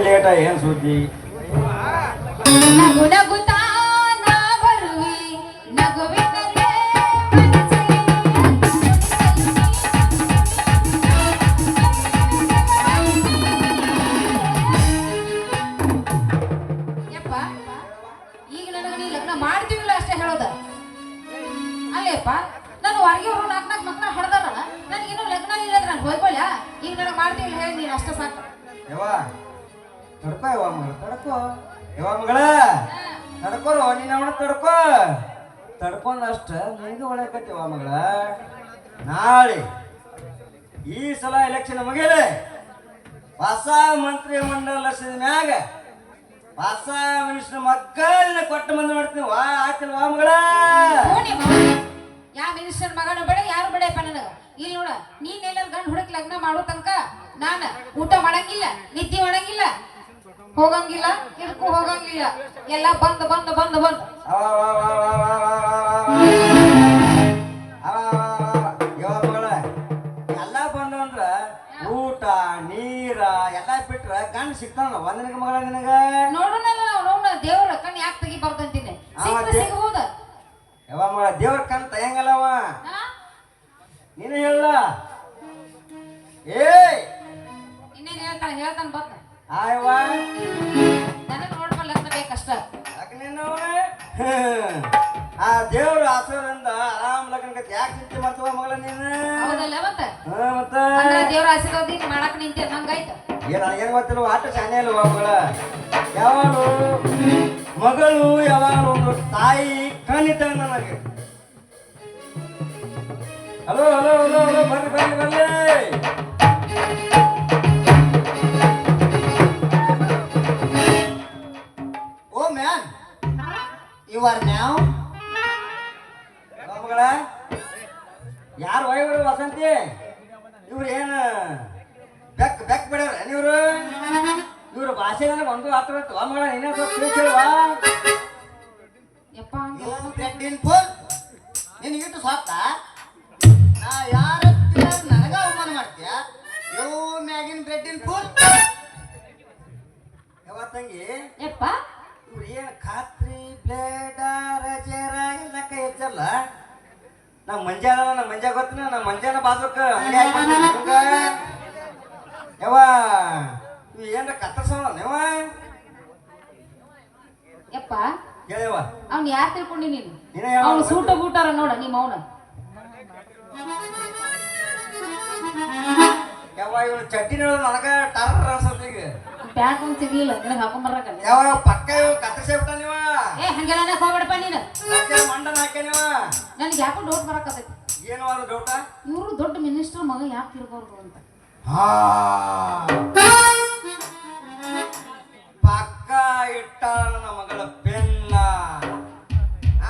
ಲೇಟ ಏನ್ ಸುದ್ದಿ? ನಗು ನಗುತ್ತಾ ನಾ ಬರುವೆ ನಗುವಿನಲ್ಲೇ ಯಪ್ಪ ಈಗ ನನಗೆ ನೀ ಲಗ್ನ ಮಾಡ್ತೀವಿಲ್ಲ ಅಷ್ಟೇ ಹೇಳೋದ? ಅಲ್ಲೇಪ್ಪ ನಾನು ಹೊರಗೆ ನಾಲ್ಕು ನಾಲ್ಕು ಮಕ್ಕಳ ಹೊಡೆದಾರಲ್ಲ ನನಗಿನ್ನೂ ಲಗ್ನ ಇಲ್ಲ ನಾನು ಈಗ ನನಗೆ ಮಾಡ್ತೀವಿಲ್ಲ ಹೇಳಿ ನೀನು ಅಷ್ಟೇ ಸಾಕು. ಯವ್ವ ತಡ್ಕೋ ಯಾವ ಮಗಳ, ತಡ್ಕೋ. ಯಾವ ಮಗಳ ತಡ್ಕೋರು ನೀನು ಅವನ ತಡ್ಕೋ. ತಡ್ಕೊಂಡಷ್ಟ ನಿನಗೆ ಒಳಕತ್ತಿ ಯಾವ ಮಗಳ. ನಾಳೆ ಈ ಸಲ ಎಲೆಕ್ಷನ್ ಮುಗಿಯಲೆ. ಹೊಸ ಮಂತ್ರಿ ಮಂಡಲ ಲಕ್ಷದ ಮ್ಯಾಗ ಹೊಸ ಮಿನಿಸ್ಟರ್ ಮಕ್ಕಳನ್ನ ಕೊಟ್ಟು ಬಂದು ಮಾಡ್ತೀನಿ ವಾ ಆಯ್ತಿಲ್ಲ ವಾ ಮಗಳ? ಯಾವ ಮಿನಿಸ್ಟರ್ ಮಗನ ಬೇಡ, ಯಾರು ಬೇಡಪ್ಪ ನನಗ? ಇಲ್ಲಿ ನೋಡ, ನೀನ್ ಎಲ್ಲಾರ ಗಂಡ ಹುಡುಕ್ ಲಗ್ನ ಮಾಡೋ ತನಕ ನಾನು ಊಟ ಮಾಡಂಗಿಲ್ಲ, ನಿದ್ದೆ ಮಾಡಂಗಿಲ್ಲ ಹೋಗಂಗಿಲ್ಲ ಇದಕ್ಕೂ ಹೋಗಂಗಿಲ್ಲ. ಎಲ್ಲ ಬಂದ್ ಬಂದ್ ಬಂದ್ ಬಂದ್. ಎಲ್ಲ ಬಂದಂದ್ರ ಊಟ ನೀರ ಎಲ್ಲ ಬಿಟ್ರ ಗಂಡ ಸಿಗ್ತಾನ ಒಂದ್ ಮಗಳ ನಿನಗ? ನೋಡೋಣಲ್ಲ ನೋಡೋಣ ದೇವ್ರ ಕಣ್ ಯಾಕೆ ತೆಗಿಬಾರ್ದಂತೀನಿ ಸಿಕ್ಕ್ರೆ ದೇ- ಸಿಗಬಹುದ ಯವ್ವ ಮಗಳ ದೇವ್ರ ಕಣ್ ತಯಂಗಲ್ಲವ ನೀನು ಹೇಳ ಏ ಇನ್ನೇನು ಹೇಳ್ತಾನೆ ಹೇಳ್ತಾನೆ ಬಂದ ಆಯವ್ವ ನನಗ್ ನೋಡ್ಕೊಂಡ್ ಲಗ್ನ ಬೇಕಷ್ಟ ಯಾಕೆ ನೀನು ಹ್ಮ್. ಆ ದೇವ್ರ ಆಶೀರ್ವಾದದಿಂದ ಆರಾಮ್ ಲಗ್ನಕ್ಕೆ ಯಾಕೆ ಚಿಂತೆ ಮಾಡ್ತವ ಮಗಳ ನೀನು? ಹೌದಲ್ಲ ಮತ್ತ? ಹ್ಮ್ ಮತ್ತ? ಅಂದ್ರೆ ದೇವ್ರ ಆಶೀರ್ವಾದ ಈಗ ಮಾಡಕ್ ನಿಂತೆ ನಂಗಾಯ್ತು ಏನ್ ನನಗೇನ್ ಗೊತ್ತಿಲ್ಲ ಆಟ ಶಾನೆ ಅಲ್ವಾ ಮಗಳ? ಯಾವಾಗಲೂ ಮಗಳು ಯಾವಾಗಲೂ ಒಂದು ತಾಯಿ ಕಣ್ಣಿದ್ದಾಗ ನನಗೆ. ಹಲೋ ಹಲೋ ಹಲೋ ಹಲೋ ಬರ್ರಿ ಬರ್ರಿ ಬರ್ರಿ. You ಆರ್ ನಾವ್ ಮಗಳ? ಯಾರು ಒಯ್ಯವರು ವಸಂತಿ? ಇವ್ರು ಏನ ಬೆಕ್ ಬೆಕ್ ಬಿಡ್ಯಾರ ಇವ್ರು ಇವ್ರ ಭಾಷೆ ನನಗೆ ಒಂದು ಆ ಮಗಳ ನೀನೇ full. ನಿನಗಿಟ್ಟು ಸಾಕ್ತ ನಾ ಯಾರ ನನಗ ಅವಮಾನ ಮಾಡ್ತೀಯ? ಯೋ ಮ್ಯಾಗಿನ್ ಬ್ರೆಡ್ ಇನ್ ಫುಲ್ ಯಾವತ್ತಂಗಿ ತಂಗಿ? ಯಪ್ಪ. ಏನು ಖಾತ್ರಿ ಬೇಡ ರಜೆರ ಎಲ್ಲ ಕೈ ಹೆಚ್ಚಲ್ಲ. ನಮ್ಮ ಮಂಜಾನ ನಮ್ಮ ಮಂಜ ಗೊತ್ತಿನ? ನಮ್ಮ ಮಂಜಾನ ಹಾಕೊಂಡ್ ಯಾವ ಇವ್ ಏನ್ರ ಕತ್ತರ್ಸೋಣ ನೀವ ಯಪ್ಪ ಹೇಳವ ಅವ್ನ್ ಯಾರ್ ತಿಳ್ಕೊಂಡಿ ನೀನು. ಅವ್ನು ಸೂಟ ಬೂಟಾರ ನೋಡ ನಿಮ್ಮ ಅವನ. ಯಾವ ಇವನು ಚಡ್ಡಿ ನೋಡು ನನಗ ಟರ್ ಅನ್ಸತ್ ಈಗ. ಪ್ಯಾಂಟ್ ಒಂದು ಸಿಗ್ಲಿಲ್ಲ ನಿನಗೆ ಹಾಕೊಂಡ್ ಯಾವ ಪಕ್ಕ ಇವ್ ಕತ್ತರ್ಸೇ ಬಿಟ್ಟ ನೀವ? ಏ ಹಂಗೆಲ್ಲ ಹೋಗ್ಬೇಡಪ್ಪ ನೀನು? ಮಂಡನ ನೀವ? ನನ್ಗೆ ಯಾಕೋ ಡೌಟ್ ಬರಕತ್ತೈತಿ. ಏನು ಅದು ಡೌಟ ಇವರು ದೊಡ್ಡ ಮಿನಿಸ್ಟರ್ ಮಗ ಯಾಕೆ ತಿರ್ಬಾರ್ದು ಅಂತ. ಪಕ್ಕ ಇಟ್ಟ ನನ್ನ ಮಗಳ ಬೆನ್ನ.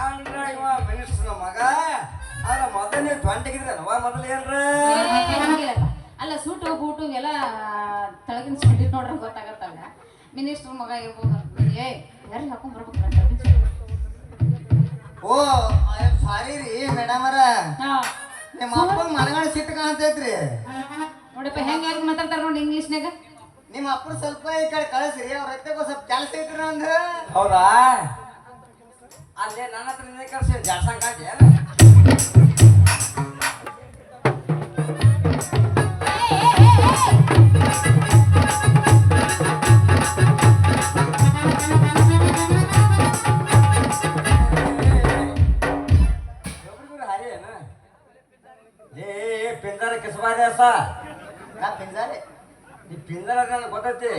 ಅಂದ್ರ ಇವ ಮಿನಿಸ್ಟರ್ ಮಗ? ಅದ್ರ ಮೊದಲನೇ ಟ್ವೆಂಟಿಗಿದ್ರಲ್ವ ಮೊದಲು ಏನ್ರ. ಅಲ್ಲ ಸೂಟು ಬೂಟು ಎಲ್ಲ ತೆಳಗಿನ ಸ್ಪಿಂಡಿಟ್ ನೋಡ್ರೆ ಗೊತ್ತಾಗತ್ತಲ್ಲ. ಮಿನಿಸ್ಟರ್ ಮಗ ಇರ್ಬೋದು ಏ ಯಾರು ಹಾಕೊಂಡ್ ಬರ್ಬೇಕು ತೆಳಗಿನ seat? Oh I am sorry ರೀ ಮೇಡಮ್ ಅರ ನಿಮ್ಮ ಅಪ್ಪ ಮನಗಳು ಸಿಟ್ಟು ಕಾಣ್ತೈತ್ರಿ. ನೋಡಪ್ಪ ಹೆಂಗ್ ಹೆಂಗ್ ಮಾತಾಡ್ತಾರ ನೋಡಿ ಇಂಗ್ಲೀಷ್ನಾಗ ನಿಮ್ಮ ಅಪ್ಪನ ಸ್ವಲ್ಪ ಈ ಕಡೆ ಕಳಿಸ್ರಿ ಅವ್ರ ಹತ್ತಕ್ಕೂ ಸ್ವಲ್ಪ ಕೆಲಸ ಐತ್ರಿ ನಂದು. ಹೌದಾ? ಅಲ್ಲೇ ನನ್ನ ಹತ್ರ ನಿನ್ನೆ ಕಳ್ಸಿ ಜಾಡ್ಸಂಗ್ ನಾ ಪಿಂಜಾರಿ. ಈ ಪಿಂಜಾರ ನನಗೆ ಗೊತ್ತೈತಿ.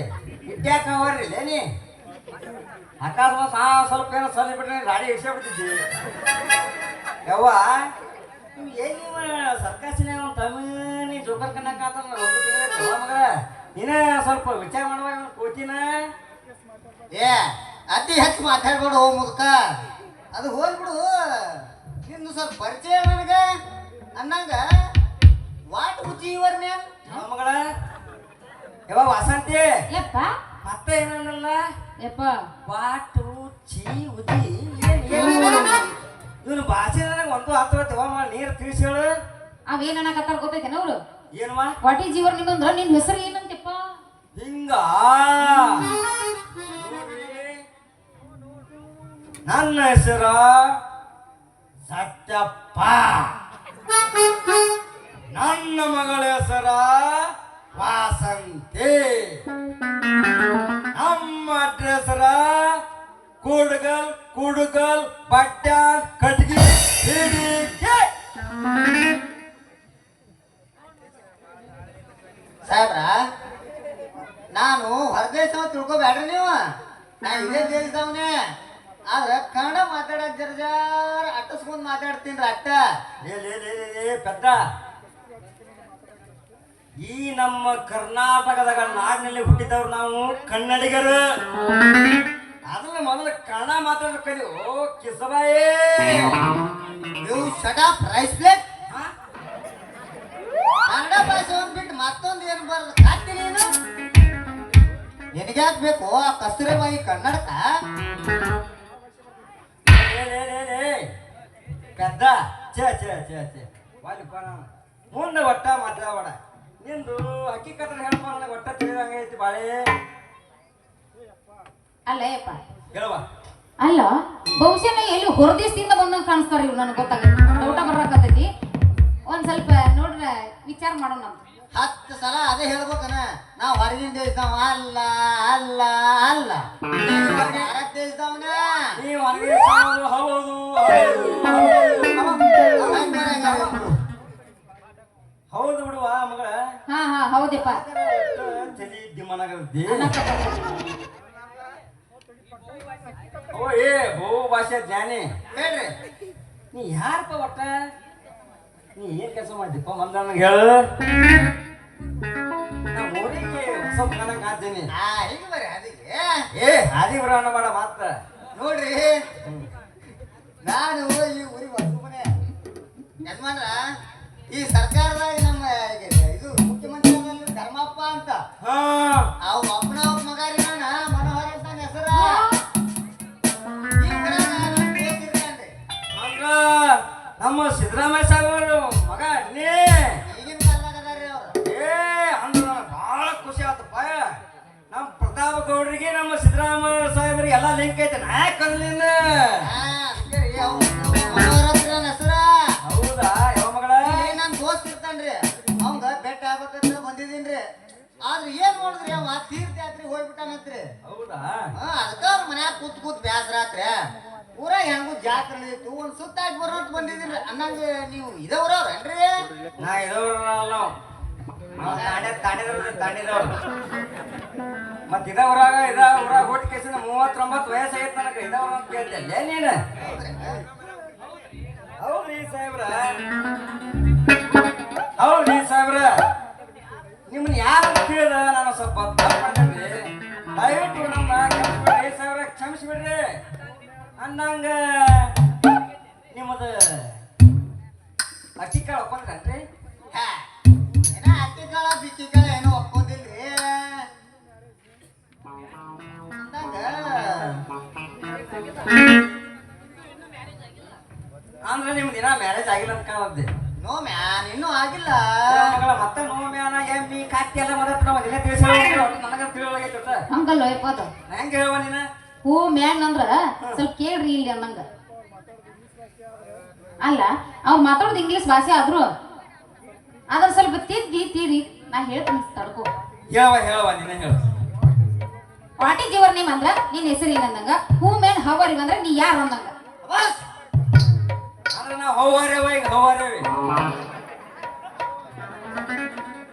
ಹೋಗ್ರಿ ನೀ ಅಕಸ್ಮಾತ್ ಆ ಸ್ವಲ್ಪ ಏನೋ ಸಲ ಬಿಟ್ರೆ ಗಾಡಿ ಇಡ್ಸೇ ಬಿಡ್ತಿದ್ದಿ ಯವ್ವ ನೀವು ಏನಿವ ಸರ್ಕಾಸಿನ ಜೋಕರ್ ಕನ್ನಕ ಆತ ನೀನೇ ಸ್ವಲ್ಪ ವಿಚಾರ ಮಾಡುವಾಗ ಕೂತಿನ? ಏ ಅತಿ ಹೆಚ್ಚು ಮಾತಾಡ್ಬೇಡ ಹೋ ಮುದುಕ. ಅದು ಹೋಗ್ಬಿಡು. ನಿಂದು ಸ್ವಲ್ಪ ಪರಿಚಯ ನನಗ. ಅನ್ನಂಗ ವಾಟ್ ರುಚಿ ಇವರ್ ಮ್ಯಾನ್ ಯಾವ ಮಗಳ. ಯವ್ವ ವಾಸಂತಿ? ಯಪ್ಪ. ಮತ್ತೆ ಏನಲ್ಲ ಯಪ್ಪ. ಬಾಟು ಚಿ ಉದಿ ಏನ್ ಇವನು ಭಾಷೆ ನನಗೆ ಒಂದು ಹತ್ತು ತಗೋ ನೀರು ತಿಳಿಸಿ ಹೇಳು. ಅವೇನ್ ಅನ್ನಕತ್ತಾರ ಗೊತ್ತೈತೆ ಅವ್ರು? ಏನವಾ ವಾಟಿ ಜೀವರ್ ನಿಂದ್ರ ನಿನ್ ಹೆಸರು ಏನಂತಿಪ್ಪ ಹಿಂಗ? ನನ್ನ ಹೆಸರು ಸತ್ಯಪ್ಪ. ನನ್ನ ಮಗಳ ಹೆಸರ ವಾಸಂತಿ. ನಮ್ಮ ಅಡ್ರೆಸರ ಕೂಡಗಲ್ ಕುಡುಗಲ್ ಬಟ್ಟ ಕಟ್ಗಿ ಇದೇ ದೇಶದವನೇ. ಆದ್ರೆ ಕನ್ನಡ ಮಾತಾಡ ಜರ ಜರ ಅಟ್ಟಸ್ಕೊಂಡ್ ಮಾತಾಡ್ತೀನಿ ಅಟ್ಟ. ಲೇ, ಲೇ, ಲೇ, ಲೇ, ಲೇ, ಪೆದ್ದ. ಈ ನಮ್ಮ ಕರ್ನಾಟಕದಾಗ ನಾಡಿನಲ್ಲಿ ಹುಟ್ಟಿದವ್ರು ನಾವು ಕನ್ನಡಿಗರು. ಅದ್ರ ಮೊದಲು ಕನ್ನಡ ಮಾತಾಡೋ ಕಲಿಯೋ ಕಿಸಬಾಯಿ. ನೀವು ಶಟ್ ಅಪ್ ರೈಸ್ ನಿನಗ್ಯಾಕ್ ಬೇಕು ಆ ಕಸ್ತೂರಿಬಾಯಿ ಕನ್ನಡಕ. ಪೆದ್ದ. ಚೇ ಚೇ ಚೇ ಚೇ ವಾಲಿಪ್ಪ ಮುಂದೆ ಒಟ್ಟ ಮಾತಾಡಬೇಡ. ನಿಂದು ಅಕ್ಕಿ ಕಟ್ಟರೆ ಹೇಳಪ್ಪ ನನಗೆ ಒಟ್ಟ ತಿಳಿದಂಗೆ ಐತಿ ಬಾಳೆ. ಅಲ್ಲ ಯಪ್ಪ ಹೇಳುವ. ಅಲ್ಲ ಬಹುಶಃ ಎಲ್ಲಿ ಹೊರದೇಶದಿಂದ ಬಂದಂಗ ಕಾಣಿಸ್ತಾರ ಇವ್ರು ನನಗೆ ಗೊತ್ತಾಗೈತಿ ಊಟ ಬರಕತ್ತೈತಿ ಒಂದ್ ಸ್ವಲ್ಪ ನೋಡ್ರ ವಿಚಾರ ಮಾಡೋಣ. ಹತ್ತು ಸಲ ಅದೇ ಹೇಳ್ಬೇಕನ. ನಾವು ಹೊರಗಿನ ದೇಶದವ ಅಲ್ಲ ಅಲ್ಲ ಅಲ್ಲ. ಭಾರತ ದೇಶದವನ ನೀವು ಹೌದು ಹೌದು. ಹೌದು ಬಿಡುವ ಮಗಳ. ಹಾ ಹಾ ಹೌದಪ್ಪ ಓ ಏ ಬಹು ಭಾಷೆ ಜ್ಞಾನಿ. ಹೇಳ್ರಿ. ನೀ ಯಾರಪ್ಪ ಒಟ್ಟ? ನೀ ಏನ್ ಕೆಲಸ ಮಾಡಿದಪ್ಪ ಮಂದ ನನಗೆ ಹೇಳು. ನಾ ಊರಿಗೆ ಹೊಸ ಮಗನಂಗ್ ಆದ್ದೀನಿ. ಆ ಹೀಗೆ ಬರ್ರಿ ಅದಕ್ಕೆ? ಏ ಹಾದಿ ಬರೋಣ ಮಾಡ ಮಾತ ನೋಡ್ರಿ ನಾನು ಈ ಊರಿಗೆ ಯಜಮಾನ್ರ ಈ ಸರ್ಕಾರದಾಗ ನಮ್ಮ ಇದು ಮುಖ್ಯಮಂತ್ರಿ ಧರ್ಮಪ್ಪ ಅಂತ. ಹಾ. ಅವ್ ಒಬ್ಬನ ಒಬ್ಬ ಮಗ ರೀ ನಾನ ಮನೋಹರ ಅಂತ ನನ್ನ ಹೆಸರ. ಈ. ಅಂದ್ರ ನಮ್ಮ ಸಿದ್ದರಾಮಯ್ಯ ಸಾಹೇಬರು ಅಂತ ಐತೆ ಹೆಸರ. ಹೌದಾ? ಯಾವ ಮಗಳ? ನನ್ನ ದೋಸ್ತ್ ಇರ್ತಾನ್ರಿ. ಅವಂಗ ಬೆಟ್ಟ ಆಗ್ಬೇಕಂತ ಬಂದಿದ್ದೀನ್ರಿ. ಆದ್ರೆ ಏನ್ ನೋಡಿದ್ರಿ ಅವ? ತೀರ್ಥಯಾತ್ರೆ ಹೋಗ್ಬಿಟ್ಟಾನತ್ರಿ. ಹೌದಾ? ಅದಕ್ಕ ಅವ್ರ ಮನ್ಯಾಗ ಕೂತ್ ಕೂತ್ ಬ್ಯಾಸರ ಆತ್ರಿ ಊರ ಹೆಂಗು ಜಾತ್ರೆ ನಡೆದಿತ್ತು ಒಂದ್ ಸುತ್ತಾಗಿ ಬರೋಟ್ ಬಂದಿದ್ದೀರಿ ಅನ್ನಂಗ ನೀವು ಇದೇ ಊರವ್ರೇನ್ರಿ ನಾ ಇದವ್ರ ತಾಂಡಿದವ್ರು ತಾಂಡಿದವ್ರು. ಮತ್ ಇದ ಊರಾಗ ಇದ ಊರಾಗ ಹುಟ್ಟಿ ಕೇಸಿನ ಮೂವತ್ತೊಂಬತ್ತು ವಯಸ್ಸಾಗೈತೆ ನನಗೆ, ಇದ ಊರಾಗ ಕೇಳ್ತಿಯಲ್ಲ ನೀನು. ಹೌದ್ರಿ ಸಾಹೇಬ್ರ. ಹೌದ್ರಿ ಸಾಹೇಬ್ರ. ನಿಮ್ಮನ್ನ ಯಾರು ತಿಳಿದ ನಾನು ಸ್ವಲ್ಪ ತಪ್ಪು ಮಾಡಿದ್ರಿ ದಯವಿಟ್ಟು ನಮ್ಮ ಕ್ಷಮಿಸ್ಬಿಡ್ರಿ ಸಾಹೇಬ್ರ, ಕ್ಷಮಿಸ್ಬಿಡ್ರಿ. ಅನ್ನಂಗ ನಿಮ್ಮದು ಅಕ್ಕಿ ಕಾಳು. ದಿನ ಮ್ಯಾರೇಜ್ ಆಗಿಲ್ಲ ಅಂತ ಕಾಣದ್ದೆ ನೋ ಮ್ಯಾನ್ ಇನ್ನೂ ಆಗಿಲ್ಲ. ಮಗಳ ಮತ್ತೆ ನೋ ಮ್ಯಾನ ಎಮ್ಮಿ ಕಾಕಿ ಎಲ್ಲ ನಾವು ನನಗ ಹಂಗಲ್ಲ ಹೆಂಗ ಹೇಳುವ ನೀನ? ಹೂ ಮ್ಯಾನ್ ಅಂದ್ರ ಸ್ವಲ್ಪ ಕೇಳ್ರಿ ಇಲ್ಲಿ ಅನ್ನಂಗ. ಅಲ್ಲ ಅವ್ ಮಾತಾಡೋದು ಇಂಗ್ಲಿಷ್ ಭಾಷೆ ಆದ್ರು ಅದ್ರ ಸ್ವಲ್ಪ ತಿದ್ದಿ ತೀರಿ. ನಾ ಹೇಳ್ತೀನಿ ತಡ್ಕೋ. ಹೇಳುವ ಹೇಳುವ ನೀನ ಹೇಳು. ವಾಟ್ ಇಸ್ ಯುವರ್ ನೇಮ್ ಅಂದ್ರ ನಿನ್ ಹೆಸರು ಏನಂದಂಗ? ಹೂ ಮ್ಯಾನ್ ಹವರ್ ಅಂದ್ರ ನೀ ಯಾರು ಅಂದಂಗ ಹೌವಾರೇವ ಈಗ ಹೌವಾರೇವಿ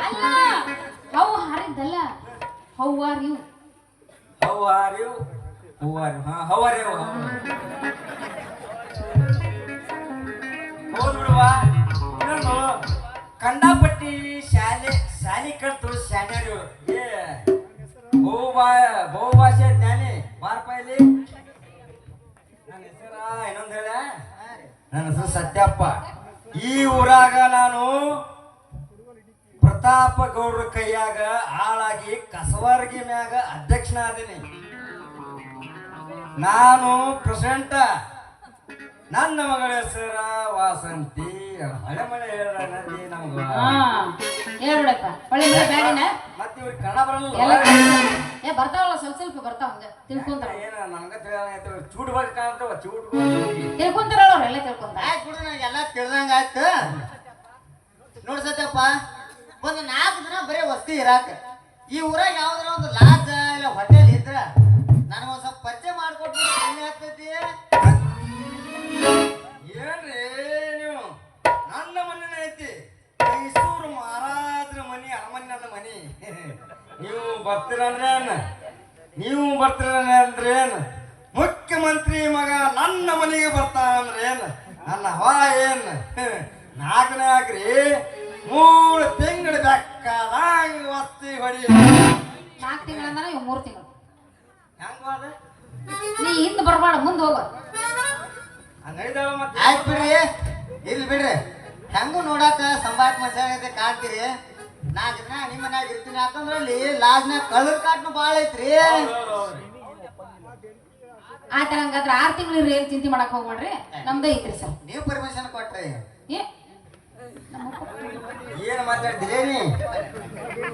ಅಲ್ಲ how ಹಾರಿದ್ದಲ್ಲ how are you. How are you how are ಹಾ ಹೌ ಆರ್ ಯು ಹೌದು ಬಿಡುವ ಕಂಡಾಪಟ್ಟಿ ಶಾಲೆ ಶಾಲಿ ಕಲ್ತು ಶಾನ್ಯರು ಏ ಬಹು ಬಾ ಬಹು ಭಾಷೆ ಜ್ಞಾನಿ ಮಾರ್ಪ ಇಲ್ಲಿ ನನ್ನ ಹೆಸರ ಇನ್ನೊಂದು ಹೇಳ. ನನ್ನ ಹೆಸರು ಸತ್ಯಪ್ಪ. ಈ ಊರಾಗ ನಾನು ಪ್ರತಾಪ ಗೌಡ್ರ ಕೈಯಾಗ ಆಳಾಗಿ ಕಸವರ್ಗಿ ಮ್ಯಾಗ ಅಧ್ಯಕ್ಷನಾದೀನಿ. ನಾನು ಪ್ರೆಸಿಡೆಂಟ ನನ್ನ ಮಗಳ ಹೆಸರ ವಾಸಂತಿ. ಹಳೆ ಮಳೆ ಹೇಳಿ ನಮ್ಗ. ಮತ್ತೆ ಇವ್ರಿಗೆ ಕನ್ನಡ ಬರಲ್ಲ. ಏ ಬರ್ತಾವಲ್ಲ ಸ್ವಲ್ಪ ಸ್ವಲ್ಪ ಬರ್ತಾವ ಹಂಗ. ತಿಳ್ಕೊಂತಾರ ಏನ ನನಗ ತಿಳಿದ ಚೂಟ್ ಬಗ್ಗೆ ಕಾಣ್ತಾವ ಚೂಟ್ ತಿಳ್ಕೊಂತಾರಲ್ಲ ಅವ್ರೆಲ್ಲ ತಿಳ್ಕೊಂತಾರ. ಆಯ್ತು ಬಿಡು ಎಲ್ಲ ತಿಳಿದಂಗ ಆಯ್ತು. ನೋಡ್ ಸತ್ಯಪ್ಪ ಒಂದು ನಾಲ್ಕು ದಿನ ಬರೀ ವಸ್ತಿ ಇರಾಕ. ಈ ಊರಾಗ ಯಾವ್ದಾರ ಒಂದು ಲಾಡ್ಜ ಇಲ್ಲ ಹೋಟೆಲ್ ಇದ್ರ ನನಗೊಂದ್ ಸ್ವಲ್ಪ ಪರಿಚಯ ಮಾಡ್ಕೊಟ್ಟು ಆಗ್ತೈತಿ. ನೀವು ಬರ್ತೀರಂದ್ರೆ ನೀವು ಬರ್ತೀರ ಅಂದ್ರೆ ಏನ್? ಮುಖ್ಯಮಂತ್ರಿ ಮಗ ನನ್ನ ಮನೆಗೆ ಬರ್ತಾನ ಅಂದ್ರೆ ಏನು? ನನ್ನ ಹವಾ ಏನು? ನಾಲ್ಕನೇ ಹಾಕ್ರಿ ಮೂರು ತಿಂಗಳು ಬೆಕ್ಕದಾಗ ವಸ್ತಿ ಹೊಡಿ. ನಾಲ್ಕು ತಿಂಗಳಂದ್ರೆ ಇವು ಮೂರು ತಿಂಗಳು. ನೀ ಹಿಂದೆ ಬರ್ಬೇಡ ಮುಂದೆ ಹೋಗ. ಹಂಗೈದಾವ ಮತ್ತೆ? ಆಯ್ತು ಬಿಡ್ರಿ. ಇಲ್ಲಿ ಬಿಡ್ರಿ. ಹೆಂಗೂ ನೋಡಾಕ ಸಂಭಾಷಣೆ ಕಾಣ್ತೀರಿ. ನಾಲ್ಕು ದಿನ ನಿಮ್ಮ ಮನ್ಯಾಗ ಇರ್ತೀನಿ ಯಾಕಂದ್ರೆ ಅಲ್ಲಿ ಲಾಜ್ನಾಗ ಕಳ್ಳರ್ ಕಾಟ್ನು ಭಾಳ ಐತ್ರಿ. ಆತ ಹಂಗಾದ್ರೆ ಆರು ತಿಂಗಳು ಏನ್ ಚಿಂತೆ ಮಾಡಕ್ ಹೋಗ್ಬೇಡ್ರಿ. ನಮ್ದೇ ಐತ್ರಿ ಸರ್. ನೀವು ಪರ್ಮಿಷನ್ ಕೊಟ್ರಿ. ಏ? ಏನ್ ಮಾತಾಡ್ತೀರಿ ನೀ?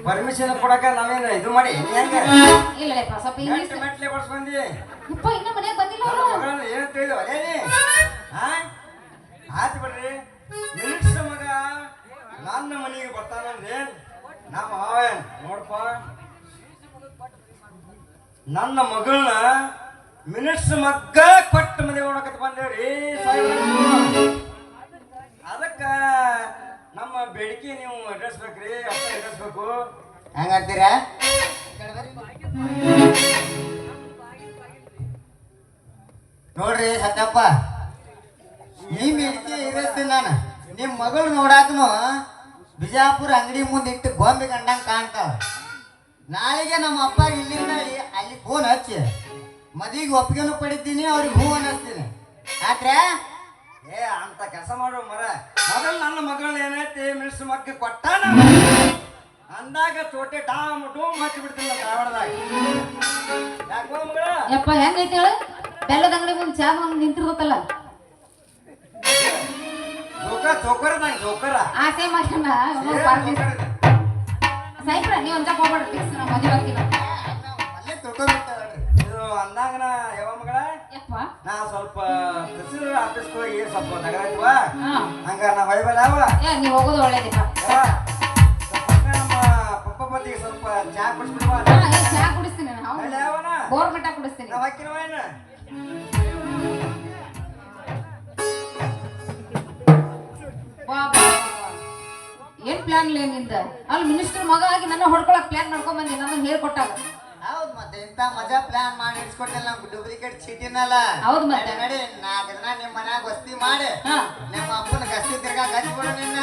ಪರ್ಮಿಷನ್ ಕೊಡಕ ನಾವೇನು ಇದು ಮಾಡಿ? ಹೆಂಗ ಇಲ್ಲ ಸ್ವಲ್ಪ ಇಂಗ್ಲೀಷ್ ಮೆಟ್ಲೆ ಬಡ್ಸ್ ಬಂದಿ ಅಪ್ಪ ಇನ್ನ ಮನೆಯಾಗ ಬಂದಿಲ್ಲ ಅವರು. ಏನ್ ತಿಳಿದವ ಹಾ ಆಯ್ತು ಬಿಡ್ರಿ. ಮಿನಿಟ್ಸ್ ಮಗ. ನನ್ನ ಮನೆಗೆ ಬರ್ತಾನಂದ್ರೆ ನಮ್ಮ ನೋಡಪ್ಪ ನನ್ನ ಮಗಳನ್ನ ಮಿನಿಟ್ಸ್ ಮಗ್ಗ ಕೊಟ್ಟ ಮನೆ ಮಾಡಕತ್ ಬಂದೇವ್ರಿ. ಅದಕ್ಕ ನಮ್ಮ ಬೇಡಿಕೆ ನೀವು ಎಡ್ರೆಸ್ಬೇಕ್ರಿ ಅಪ್ಪ ಎಡ್ರೆಸ್ಬೇಕು ಹೆಂಗಂತೀರ ನೋಡ್ರಿ ಸತ್ಯಪ್ಪ ನಿಮ್ ಇಡ್ತಿ ಇರಿಸ್ತೀನಿ ನಾನು. ನಿಮ್ ಮಗಳು ನೋಡಾಕನು ಬಿಜಾಪುರ ಅಂಗಡಿ ಮುಂದೆ ಇಟ್ಟು ಗೊಂಬೆ ಕಂಡಂಗ್ ಕಾಣ್ತಾವ. ನಾಳೆಗೆ ನಮ್ಮ ಅಪ್ಪ ಇಲ್ಲಿಂದ ಅಲ್ಲಿ ಫೋನ್ ಹಚ್ಚಿ ಮದಿಗೆ ಒಪ್ಪಿಗೆನು ಪಡಿತೀನಿ ಅವ್ರಿಗೆ ಹೂ ಅನ್ನಿಸ್ತೀನಿ. ಆದ್ರೆ ಏ ಅಂತ ಕೆಲಸ ಮಾಡೋ ಮರ. ಮೊದಲು ನನ್ನ ಮಗಳ ಏನೈತಿ ಮಿಸ್ ಮಕ್ಕ ಕೊಟ್ಟಾನ? ಅಂದಾಗ ತೋಟೆ ಡಾಮ್ ಡೂಮ್ ಹಚ್ಚಿ ಬಿಡ್ತೀನಿ ಧಾರವಾಡದಾಗ. ಯಾಕೋ ಮಗಳ? ಯಪ್ಪ ಹೆಂಗೈತಿ ಹೇಳು? ಬೆಲ್ಲದ ಅಂಗಡಿ ಮುಂದೆ ಚಾ ಬಂದು ನಿಂತಿರ್ತಲ್ಲ ಜೋಕ ಜೋಕರ ನಂಗೆ ಜೋಕರ ಆಸೆ ಮಾಡ್ಕೊಂಡ ಸಾಯ್ಬ್ರ ನೀವು ಅಂತ ಹೋಗ್ಬೇಡ್ರಿ ಫಿಕ್ಸ್ ನಾ ಮದುವೆ ಆಗ್ತೀನಿ. ಅಲ್ಲೇ ಇದು ಅಂದಾಗನ ಯಾವ ಮಗಳ ನಾ ಸ್ವಲ್ಪ ತಹಸೀಲ್ದಾರ್ ಆಫೀಸ್ಗೆ ಹೋಗಿ ಸ್ವಲ್ಪ ನಗರ ಐತಿವಾ ಹಾ. ಹಂಗ ನಾ ಹೊಯ್ಬಲ್ಲ ನೀವು ಹೋಗೋದು ಒಳ್ಳೇದಿಪ್ಪ ನಮ್ಮ ಪಪ್ಪ ಬತ್ತಿಗೆ ಸ್ವಲ್ಪ ಚಾ ಕುಡಿಸ್ಬಿಡುವ ಚಾ ಕುಡಿಸ್ತೀನಿ ಬೋರ್ಮಿಟ ಕುಡಿಸ್ತೀನಿ. ನಾವ್ ಹಾಕಿನವ ಏನ ಪ್ಲಾನ್ ಲೇ ನಿಂದ? ಅಲ್ಲಿ ಮಿನಿಸ್ಟರ್ ಮಗ ಆಗಿ ನನ್ನ ಹೊಡ್ಕೊಳಕ್ ಪ್ಲಾನ್ ಮಾಡ್ಕೊಂಡ್ ಬಂದಿ ನನ್ನ ಹೇಳ್ಕೊಟ್ಟಾಗ. ಹೌದ್ ಮತ್ತೆ ಇಂತ ಮಜಾ ಪ್ಲಾನ್ ಮಾಡಿ ಇಡ್ಸ್ಕೊಟ್ಟಿಲ್ಲ ಡೂಪ್ಲಿಕೇಟ್ ಚೀಟಿನಲ್ಲ. ಹೌದ್ ಮತ್ತೆ. ನಡಿ, ನಾಲ್ಕು ದಿನ ನಿಮ್ಮ ಮನ್ಯಾಗ ವಸ್ತಿ ಮಾಡಿ. ನಿಮ್ಮ ಅಪ್ಪನ ಗಸ್ತಿ ತಿರ್ಗಾ ಗಚ್ಚಿ ಬಿಡು ನಿನ್ನ